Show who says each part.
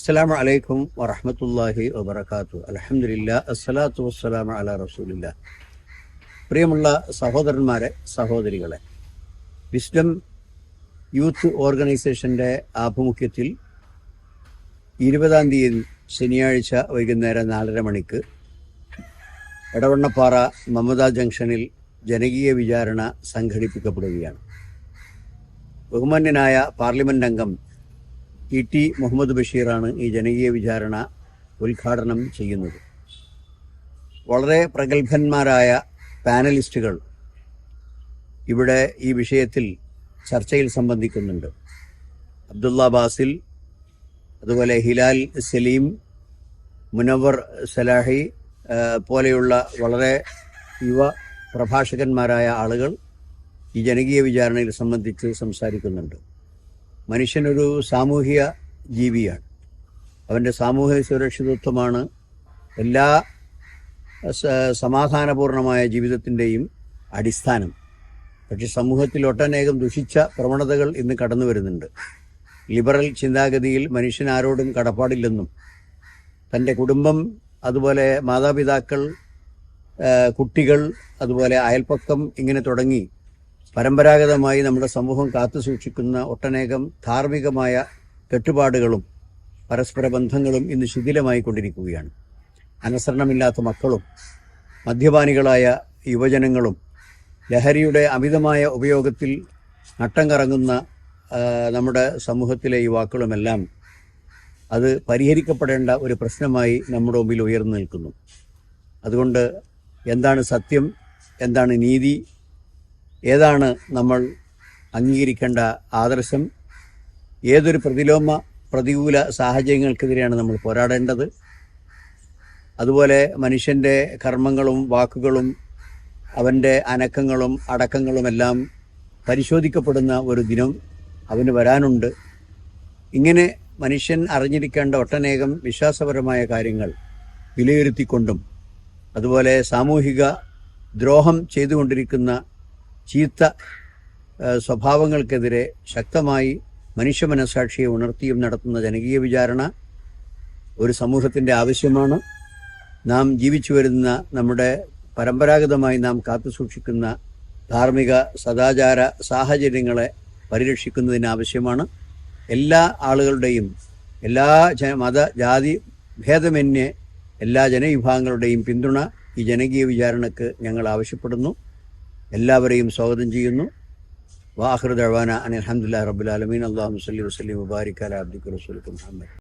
Speaker 1: അസ്സലാമു അലൈക്കും വറഹമത്തല്ലാഹി വബർക്കാത്തു അലഹമില്ല അസ്സലാത്തു വസ്സലാമു അല റസൂലില്ല. പ്രിയമുള്ള സഹോദരന്മാരെ സഹോദരികളെ വിസ്ഡം യൂത്ത് ഓർഗനൈസേഷന്റെ ആഭിമുഖ്യത്തിൽ ഇരുപതാം തീയതി ശനിയാഴ്ച വൈകുന്നേരം നാലര മണിക്ക് എടവണ്ണപ്പാറ മമത ജംഗ്ഷനിൽ ജനകീയ വിചാരണ സംഘടിപ്പിക്കപ്പെടുകയാണ്. ബഹുമാന്യനായ പാർലമെന്റ് അംഗം ഇ ടി മുഹമ്മദ് ബഷീറാണ് ഈ ജനകീയ വിചാരണ ഉദ്ഘാടനം ചെയ്യുന്നത്. വളരെ പ്രഗത്ഭന്മാരായ പാനലിസ്റ്റുകൾ ഇവിടെ ഈ വിഷയത്തിൽ ചർച്ചയിൽ സംബന്ധിക്കുന്നുണ്ട്. അബ്ദുള്ള ബാസിൽ അതുപോലെ ഹിലാൽ സലീം മുനവർ സലാഹി പോലെയുള്ള വളരെ യുവ പ്രഭാഷകന്മാരായ ആളുകൾ ഈ ജനകീയ വിചാരണയിൽ സംബന്ധിച്ച് സംസാരിക്കുന്നുണ്ട്. മനുഷ്യനൊരു സാമൂഹിക ജീവിയാണ്. അവന്റെ സാമൂഹിക സുരക്ഷിതത്വമാണ് എല്ലാ സമാധാനപൂർണമായ ജീവിതത്തിന്റെയും അടിസ്ഥാനം. പക്ഷെ സമൂഹത്തിൽ ഒട്ടനേകം ദുഷിച്ച പ്രവണതകൾ ഇന്ന് കടന്നു വരുന്നുണ്ട്. ലിബറൽ ചിന്താഗതിയിൽ മനുഷ്യൻ ആരോടും കടപ്പാടില്ലെന്നും തന്റെ കുടുംബം അതുപോലെ മാതാപിതാക്കൾ കുട്ടികൾ അതുപോലെ അയൽപ്പക്കം ഇങ്ങനെ തുടങ്ങി പരമ്പരാഗതമായി നമ്മുടെ സമൂഹം കാത്തുസൂക്ഷിക്കുന്ന ഒട്ടനേകം ധാർമ്മികമായ കെട്ടുപാടുകളും പരസ്പര ബന്ധങ്ങളും ഇന്ന് ശിഥിലമായി കൊണ്ടിരിക്കുകയാണ്. അനുസരണമില്ലാത്ത മക്കളും മദ്യപാനികളായ യുവജനങ്ങളും ലഹരിയുടെ അമിതമായ ഉപയോഗത്തിൽ നട്ടം കറങ്ങുന്ന നമ്മുടെ സമൂഹത്തിലെ യുവാക്കളുമെല്ലാം അത് പരിഹരിക്കപ്പെടേണ്ട ഒരു പ്രശ്നമായി നമ്മുടെ മുമ്പിൽ ഉയർന്നു നിൽക്കുന്നു. അതുകൊണ്ട് എന്താണ് സത്യം എന്താണ് നീതി ഏതാണ് നമ്മൾ അംഗീകരിക്കേണ്ട ആദർശം? ഏതൊരു പ്രതിലോമ പ്രതികൂല സാഹചര്യങ്ങൾക്കെതിരെയാണ് നമ്മൾ പോരാടേണ്ടത്? അതുപോലെ മനുഷ്യന്റെ കർമ്മങ്ങളും വാക്കുകളും അവന്റെ അനക്കങ്ങളും അടക്കങ്ങളുമെല്ലാം പരിശോധിക്കപ്പെടുന്ന ഒരു ദിനം അവന് വരാനുണ്ട്. ഇങ്ങനെ മനുഷ്യൻ അറിഞ്ഞിരിക്കേണ്ട ഒട്ടനേകം വിശ്വാസപരമായ കാര്യങ്ങൾ വിലയിരുത്തിക്കൊണ്ടും അതുപോലെ സാമൂഹിക ദ്രോഹം ചെയ്തുകൊണ്ടിരിക്കുന്ന ചീത്ത സ്വഭാവങ്ങൾക്കെതിരെ ശക്തമായി മനുഷ്യ മനസാക്ഷിയെ ഉണർത്തിയും നടത്തുന്ന ജനകീയ വിചാരണ ഒരു സമൂഹത്തിന്റെ ആവശ്യമാണ്. നാം ജീവിച്ചു വരുന്ന നമ്മുടെ പരമ്പരാഗതമായി നാം കാത്തുസൂക്ഷിക്കുന്ന ധാർമ്മിക സദാചാര സാഹചര്യങ്ങളെ പരിരക്ഷിക്കുന്നതിനാവശ്യമാണ് എല്ലാ ആളുകളുടെയും എല്ലാ മത ജാതി ഭേദമന്യേ എല്ലാ ജനവിഭാഗങ്ങളുടെയും പിന്തുണ ഈ ജനകീയ വിചാരണക്ക് ഞങ്ങൾ ആവശ്യപ്പെടുന്നു. എല്ലാവരെയും സ്വാഗതം ചെയ്യുന്നു വാഹൃദ് അഹ്വാന അനിൽ അഹമ്മദില്ല റബുലാലമീൻ അള്ളാഹു സല്ലി വസ്ലി മുബാരിക് അല അബ്ദിഖ് റസൂൽ മുഹമ്മദ്